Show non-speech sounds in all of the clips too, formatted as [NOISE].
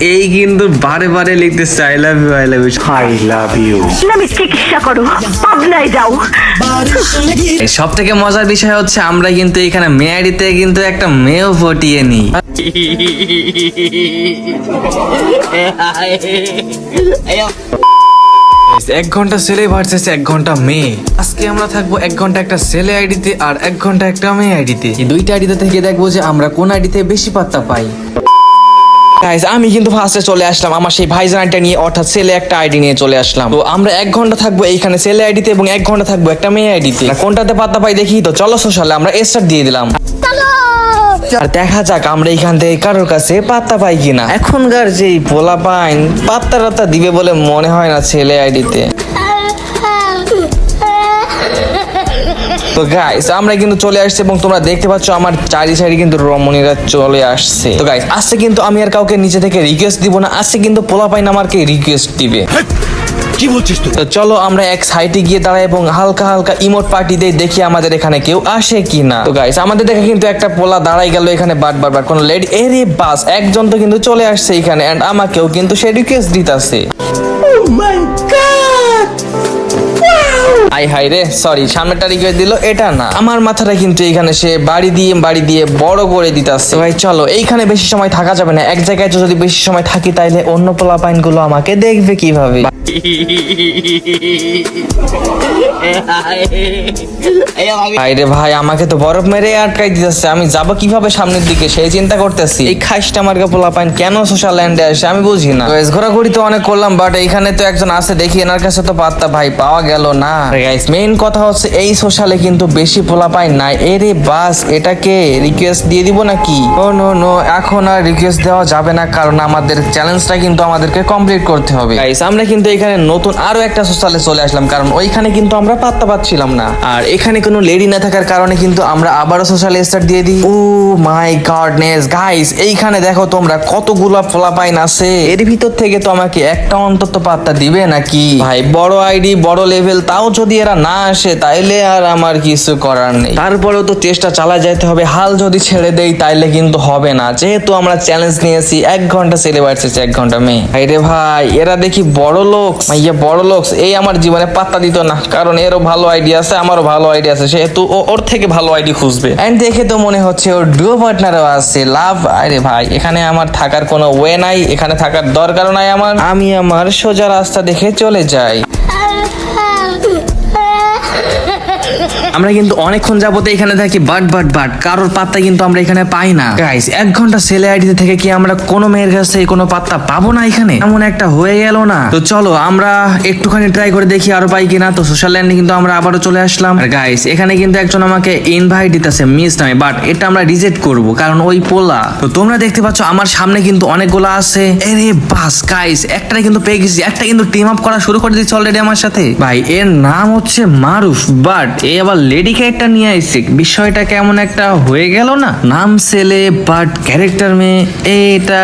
এই কিন্তু বারে বারে লিখতেছে I love you I love you I love you নামে চিকিৎসা করো? পাবনায় যাও। সব থেকে মজার বিষয় হচ্ছে আমরা কিন্তু এখানে মেয়ারিতে কিন্তু একটা মেয়েও ফটিয়ে নিই। এক ঘণ্টা ছেলে ভার্সেস এক ঘণ্টা মেয়ে। আজকে আমরা থাকব এক ঘণ্টা একটা ছেলে আইডিতে আর এক ঘণ্টা একটা মেয়ে আইডিতে। এই দুইটা আইডিতে থেকে দেখব যে আমরা কোন আইডিতে বেশি পাত্তা পাই। গাইজ আমি কিন্তু ফার্স্টে চলে আসলাম আমার সেই ভাইজান আইডিটা নিয়ে অর্থাৎ ছেলে একটা আইডি নিয়ে চলে আসলাম। তো আমরা এক ঘণ্টা থাকব এইখানে ছেলে আইডিতে এবং এক ঘণ্টা থাকব একটা মেয়ে আইডিতে। কোনটাতে পাত্তা পাই দেখি তো চলো সোশ্যালে আমরা স্টার্ট দিয়ে দিলাম। আর দেখা যাক আমরা এখান থেকে কারোর কাছে পাত্তা পাই কিনা। এখনকার যেই পোলা পাইন পাত্তা টাত্তা দিবে বলে মনে হয় না ছেলে আইডিতে। তো গাইস আমরা কিন্তু চলে আসছি এবং তোমরা দেখতে পাচ্ছ আমার চারি সাইডে কিন্তু রমণীরা চলে আসছে। তো গাইস আজকে কিন্তু আমি আর কাউকে নিচে থেকে রিকোয়েস্ট দিব না আজকে কিন্তু পোলা পাইন আমাকে রিকোয়েস্ট দিবে কি বলছিস তুই? তো চলো আমরা এক সাইডে গিয়ে দাঁড়াই এবং হালকা হালকা ইমোট পার্টি দিয়ে দেখি আমাদের এখানে কেউ আসে কি না তো গাইস আমাদের দেখে কিন্তু একটা পোলা দাঁড়াই গেল এখানে বাট বার বার কোন লেডি এরে বাস একজন তো কিন্তু চলে আসছে এখানে এন্ড আমাকেও কিন্তু সে রিকোয়েস্ট দিতাছে। আই হাই রে সরি সামনেটা রিকোয়েস্ট দিল, এটা না। আমার মাথাটা কিন্তু এখানে সে বাড়ি দিয়ে বাড়ি দিয়ে বড় করে দিতাছে ভাই, চলো, এইখানে বেশি সময় থাকা যাবে না। এক জায়গায় যদি বেশি সময় থাকি, তাইলে অন্য পোলা গুলো আমাকে দেখবে কীভাবে? [LAUGHS] আরে ভাই, আমাকে তো বরফ মেরে আটকাই দিতেছে। আমি যাব কীভাবে সামনের দিকে? সেই চিন্তা করতেছি। এই খাইসটা মার্কা পোলা পাইন কেন সোশ্যাল ল্যান্ডে আসে? আমি বুঝি না। ঘোরাঘুরি তো অনেক করলাম বাট এইখানে তো একজন আছে, দেখি এনার কাছে তো পাত্তা। ভাই, পাওয়া গেল না। গাইস মেইন কথা হচ্ছে, এই সোশ্যালে কিন্তু বেশি পোলা পাই নাই। এরে বাস, এটাকে রিকোয়েস্ট দিয়ে দিব নাকি? ও নো নো এখন আর রিকোয়েস্ট দেওয়া যাবে না, কারণ আমাদের চ্যালেঞ্জটা কিন্তু আমাদেরকে কমপ্লিট করতে হবে। গাইস আমরা কিন্তু এখানে নতুন আরও একটা সোশ্যালে চলে আসলাম, কারণ ওইখানে কিন্তু আমরা পাত্তা পাচ্ছিলাম না। আর এখানে কোনো লেডি না থাকার কারণে কিন্তু আমরা আবারও সোশ্যাল স্টার দিয়ে দিই। ও মাই গডনেস গাইস এইখানে দেখো তোমরা কতগুলো ফলাপাইন আছে। এর ভিতর থেকে তো আমাকে একটা অন্তত পাত্তা দিবে নাকি? ভাই, বড় আইডি বড় লেভেল তাও যদি এরা না আসে, তাইলে আর আমার কিছু করার নেই। তারপরেও তো চেষ্টা চালা যেতে হবে। হাল যদি ছেড়ে দেই, তাইলে কিন্তু হবে না। যেহেতু আমরা চ্যালেঞ্জ নিয়েছি, এক ঘণ্টা ছেলে বাড়ছে এক ঘণ্টা মেয়ে ভাই রে ভাই, এরা দেখি বড় লোক। ইয়ে বড় লোক, এই আমার জীবনে পাত্তা দিত না। কারণ এরও ভালো আইডিয়া আছে আমারও ভালো আইডিয়া আছে সেহেতু ও ওর থেকে ভালো আইডি খুঁজবে। এন্ড দেখে তো মনে হচ্ছে ওর ডুও পার্টনারও আছে লাভ আরে ভাই এখানে আমার থাকার কোনো ওয়ে নাই এখানে থাকার দরকারও নাই আমার। আমি আমার সোজা রাস্তা দেখে চলে যাই। [LAUGHS] আমরা কিন্তু অনেকক্ষণ যাবত এখানে থাকি বাট বাট বাট কারোর পাত্তা কিন্তু আমরা এখানে পাই না। গাইস এক ঘণ্টা সেলে আইডিতে থেকে কি আমরা কোনো মেয়ের কাছ কোনো পাত্তা পাবো না এখানে? এমন একটা হয়ে গেল না। তো চলো, আমরা একটুখানি ট্রাই করে দেখি আরও পাই কিনা। তো সোশ্যাল ল্যান্ডে কিন্তু আমরা আবারও চলে আসলাম। আর গাইস এখানে কিন্তু একজন আমাকে ইনভাইট দিতেছে মিস নামে বাট এটা আমরা রিজেক্ট করব, কারণ ওই পোলা। তো তোমরা দেখতে পাচ্ছ, আমার সামনে কিন্তু অনেকগুলো আছে। এরে বাস গাইস একটা কিন্তু পেয়ে গেছি, একটা কিন্তু টিম আপ করা শুরু করে দিচ্ছে অলরেডি আমার সাথে। ভাই, এর নাম হচ্ছে মারুফ বাট এ আবার লেডি ক্যারেক্টার নিয়ে আইছে বিষয়টা কেমন একটা হয়ে গেল না? নাম ছেলে বাট ক্যারেক্টার মেয়ে, এটা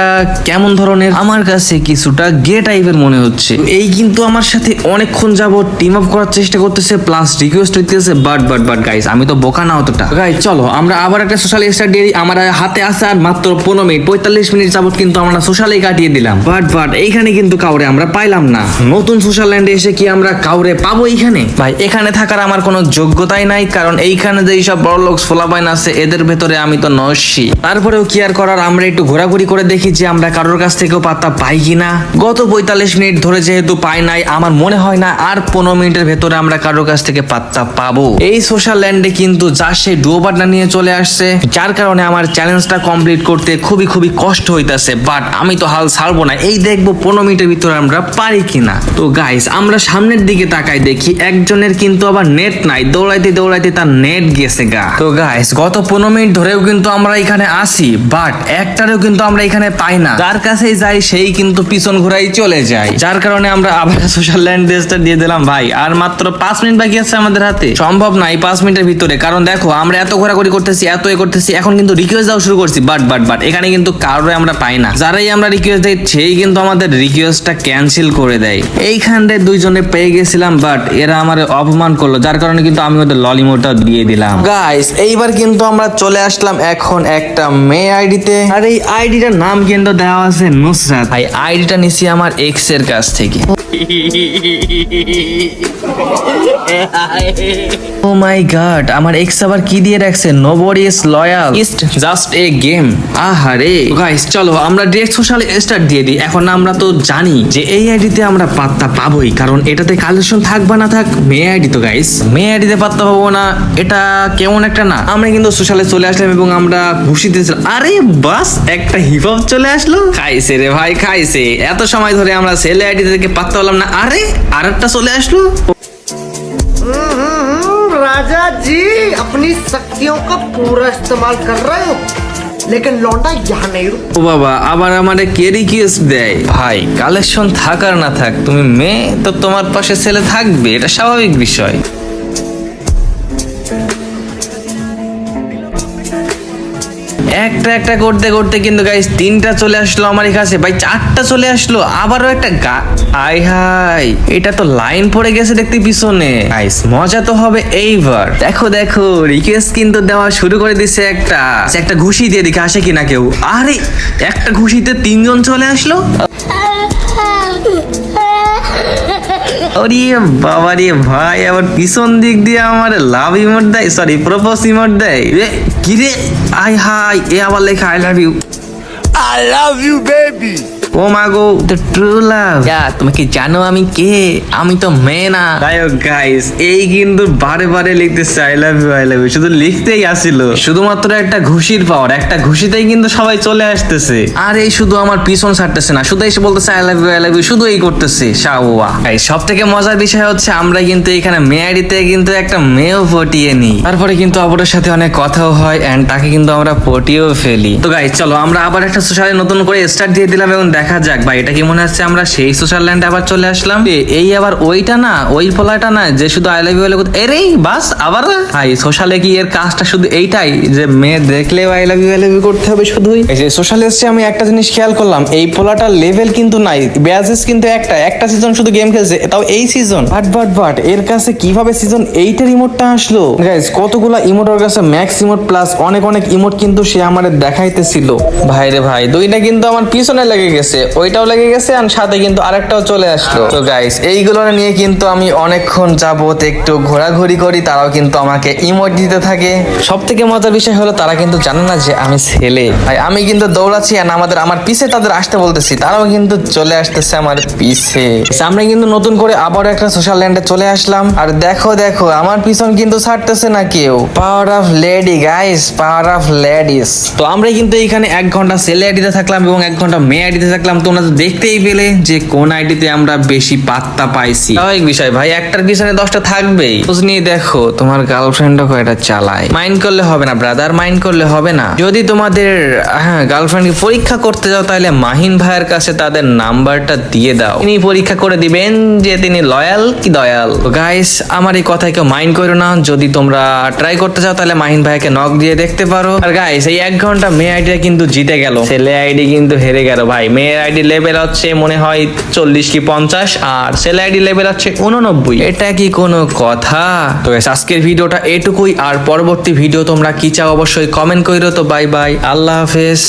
কেমন ধরনের? আমার কাছে কিছুটা গে টাইপের মনে হচ্ছে। এই কিন্তু আমার সাথে অনেকক্ষণ যাব টিম আপ করার চেষ্টা করতেছে প্লাস রিকোয়েস্ট হইতেছে বাট বাট বাট গাইস আমি তো বোকা না অতটা। গাইস চলো, আমরা আবার একটা সোশ্যাল দিয়ে আমার হাতে আসে আর মাত্র পনেরো মিনিট, পঁয়তাল্লিশ মিনিট যাবত কিন্তু আমরা সোশ্যালে কাটিয়ে দিলাম। বাট বাট এইখানে কিন্তু কাউরে আমরা পাইলাম না। নতুন সোশ্যাল ল্যান্ডে এসে কি আমরা কাউরে পাবো এইখানে? ভাই, এখানে থাকার আমার কোনো যোগ্যতাই নাই, কারণ এইখানে যে সব বড় লোক ফোলাপাইন আছে, এদের ভেতরে আমি তো নস্যি তারপরেও কি আর করার, আমরা একটু ঘোরাঘুরি করে দেখি যে আমরা কারোর কাছ থেকেও পাত্তা পাই কিনা। গত পঁয়তাল্লিশ মিনিট ধরে যেহেতু পাই নাই, আমার মনে হয় না আর পনেরো মিনিটের ভেতরে আমরা কারোর কাছ থেকে পাত্তা পাবো। এই সোশ্যাল ল্যান্ডে কিন্তু যার সেই ডুয়ো পার্টনার নিয়ে চলে আসছে, যার কারণে আমার চ্যালেঞ্জটা কমপ্লিট করতে খুবই খুবই কষ্ট হইতাছে বাট আমি তো হাল ছাড়বো না। এই দেখব পনেরো মিনিটের ভিতরে আমরা পারি কিনা। তো গাইস আমরা সামনের দিকে তাকাই দেখি, একজনের কিন্তু আবার নেট নাই, দৌড়াইতে দৌড়াইতে তার নেট গেছে গা। তো গাইস গত পনেরো মিনিট ধরেও কিন্তু আমরা এখানে আসি বাট একটারেও কিন্তু আমরা এখানে পাই না। যার কাছেই যাই, সেই কিন্তু পিছন ঘুরাই চলে যায়। যার কারণে আমরা আবার সোশ্যাল ল্যান্ড ড্রেসটা দিয়ে দিলাম, ভাই। আর মাত্র পাঁচ মিনিট বাকি আছে আমাদের হাতে। সম্ভব না এই পাঁচ মিনিটের ভিতরে। কারণ দেখো, আমরা এত ঘোরাঘুরি করতেছি এত এ করতেছি, এখন কিন্তু রিকোয়েস্ট দেওয়া শুরু করছি বাট বাট বাট এখানে কিন্তু কারোর আমরা পাই না। যারাই আমরা রিকোয়েস্ট দেই, সেই কিন্তু আমাদের রিকোয়েস্টটা ক্যান্সেল করে দেয়। এইখানে দুইজনে পেয়ে গেছিলাম বাট এরা আমার অপমান করল, যার কারণে কিন্তু আমি ওদের ললিমোটা দিয়ে দিলাম। গাইস এইবার কিন্তু আমরা চলে আসলাম এখন একটা মেয়ে আইডিতে। আর এই আইডিটার নাম কিন্তু দেওয়া আছে নুসরাত। ভাই আইডিটা নিছি আমার এক্সের কাছ থেকে। ও মাই গড আমার এক্স আবার কি দিয়ে রাখছে? Nobody is loyal is just a game আহারে। গাইস চলো আমরা ডিরেক্ট সোশ্যালে স্টার্ট দিয়ে দিই। এখন আমরা তো জানি যে এই আইডিতে আমরা পাত্তা পাবোই কারণ এটাতে কালেকশন থাক বা না থাক মেয়ে আইডি তো গাইস মেয়ে আইডিতে পাত্তা পাবো না এটা কেমন একটা না আমরা কিন্তু সোশ্যালে চলে আসলাম এবং আমরা ঘুষি দিয়েছিলাম আরে বাস একটা হিপ হপ চলে আসলো খাইছে রে ভাই খাইছে এত সময় ধরে আমরা ছেলে আইডি থেকে পাত্তা পেলাম না আরে আরেকটা চলে আসলো राजा जी अपनी शक्तियों का पूरा इस्तेमाल कर रहे हो लेकिन लौंडा यहाँ नहीं रुक ও বাবা আবার আমারে কে রিকোয়েস্ট দেয় ভাই কালেকশন থাক আর না থাক তুমি মেয়ে তো তোমার পাশে ছেলে থাকবে এটা স্বাভাবিক বিষয় একটা একটা করতে করতে কিন্তু গাইস তিনটা চলে আসলো আমার কাছে। ভাই চারটা চলে আসলো আবারও একটা গা আই হাই এটা তো লাইন পড়ে গেছে দেখতে পিছনে। গাইস মজা তো হবে এইবার। দেখো দেখো রিকোয়েস্ট কিন্তু দেওয়া শুরু করে দিছে একটা। আচ্ছা, একটা ঘুষি দিয়ে দিকে আসে কিনা কেউ। আরে একটা ঘুষিতে তিনজন চলে আসলো? ওরে বাবা রে ভাই, আবার পিছন দিক দিয়ে আমার লাভ ইমোট দেয় সরি প্রপোজ ইমোট দেয়। রে কি রে? আই হাই এ আবার লেখা I love you I love you baby. ও মা গো দ্য ট্রু লাভ তুমি কি জানো আমি কে? আমি তো মেয়ে না গায়ক গাইস এই কিন্তু বারে বারে লিখতেছে I love you I love you শুধু লিখতেই আসিল। শুধুমাত্র একটা ঘুষির পাওয়ার একটা ঘুষিতেই কিন্তু সবাই চলে আসতেছে। আর এই শুধু আমার পিছন ছাড়তেছে না শুধু এসে বলতেছে I love you I love you শুধু এই করতেছে শাওয়া। গাইস সব থেকে মজার বিষয় হচ্ছে আমরা কিন্তু এখানে মেয়ারিতে কিন্তু একটা মেয়েও পটিয়ে নিই। তারপরে কিন্তু অপরের সাথে অনেক কথাও হয় এন্ড তাকে কিন্তু আমরা পটিয়েও ফেলি। তো গাইস চলো আমরা আবার একটা সোশ্যালে নতুন করে স্টার্ট দিয়ে দিলাম এবং দেখা যাক ভাই এটা কি মনে হচ্ছে আমরা সেই সোশ্যাল ল্যান্ডে আবার চলে আসলাম? এই আবার ওইটা না ওই পোলাটা না যে শুধু আই লাভ ইউ এরে বাস আবার ভাই সোশ্যালে কি এর কাজটা শুধু এইটাই যে মেয়ে দেখলে I love you I love you করতে হবে শুধুই? এই যে সোশ্যালে এসে আমি একটা জিনিস খেয়াল করলাম এই পোলাটার লেভেল কিন্তু নাই ব্যাজেস কিন্তু একটা একটা সিজন শুধু গেম খেলছে তাও এই সিজন বাট বাট বাট এর কাছে কীভাবে সিজন এইটার ইমোটটা আসলো? গাইস কতগুলা ইমোট ওর কাছে ম্যাক্স ইমোট প্লাস অনেক অনেক ইমোট কিন্তু সে আমাদের দেখাইতেছিল। ভাই রে ভাই দুইটা কিন্তু আমার পিছনে লেগে গেছে। ওইটাও লেগে গেছে আর সাথে কিন্তু আরেকটাও চলে আসলো। তো গাইস এইগুলো নিয়ে কিন্তু আমি অনেকক্ষণ যাবত একটু ঘোরাঘুরি করি, তারাও কিন্তু আমাকে ইমোট দিতে থাকে। সব থেকে মজার বিষয় হলো, তারা কিন্তু জানে না যে আমি ছেলে। ভাই, আমি কিন্তু দৌড়াচ্ছি আর আমাদের, আমার পিছে তাদের আসতে বলতেছি, তারাও কিন্তু চলে আসতেছে আমার পিছে। আমরা কিন্তু নতুন করে আবার একটা সোশ্যাল ল্যান্ডে চলে আসলাম। আর দেখো দেখো, আমার পিছন কিন্তু ছাড়তেছে না কেউ। Power of lady guys power of ladies তো আমরা কিন্তু এখানে এক ঘণ্টা ছেলে আইডিতে থাকলাম এবং এক ঘণ্টা মেয়ে আইডিতে থাকলাম। তোমরা তো দেখতেই পেলে যে কোন আইডিতে আমরা বেশি পাত্তা পাইছি। স্বাভাবিক বিষয় ভাই একটার পিছনে দশটা থাকবেই। খোঁজ নিয়ে দেখো তোমার গার্লফ্রেন্ডও কয়টা চালায়। মাইন্ড করলে হবে না ব্রাদার মাইন্ড করলে হবে না। যদি তোমাদের হ্যাঁ গার্লফ্রেন্ডকে পরীক্ষা করতে যাও তাহলে মাহিন ভাইয়ের কাছে তাদের নাম্বারটা দিয়ে দাও। তিনি পরীক্ষা করে দিবেন যে তিনি লয়াল কি দয়াল। গাইস আমার এই কথায় কেউ মাইন্ড করো না। যদি তোমরা ট্রাই করতে চাও তাহলে মাহিন ভাইকে নক দিয়ে দেখতে পারো। আর গাইস এই এক ঘণ্টা মেয়ে আইডিটা কিন্তু জিতে গেল। ছেলে আইডি কিন্তু হেরে গেল ভাই। মেয়ের আইডি লেভেল হচ্ছে মনে হয় চল্লিশ কি পঞ্চাশ, আর সেল আইডি লেভেল হচ্ছে উননব্বই। এটা কি কোনো কথা? তো আজকের ভিডিওটা এটুকুই, আর পরবর্তী ভিডিও তোমরা কি চাও অবশ্যই কমেন্ট করো তো বাই বাই আল্লাহ হাফেজ।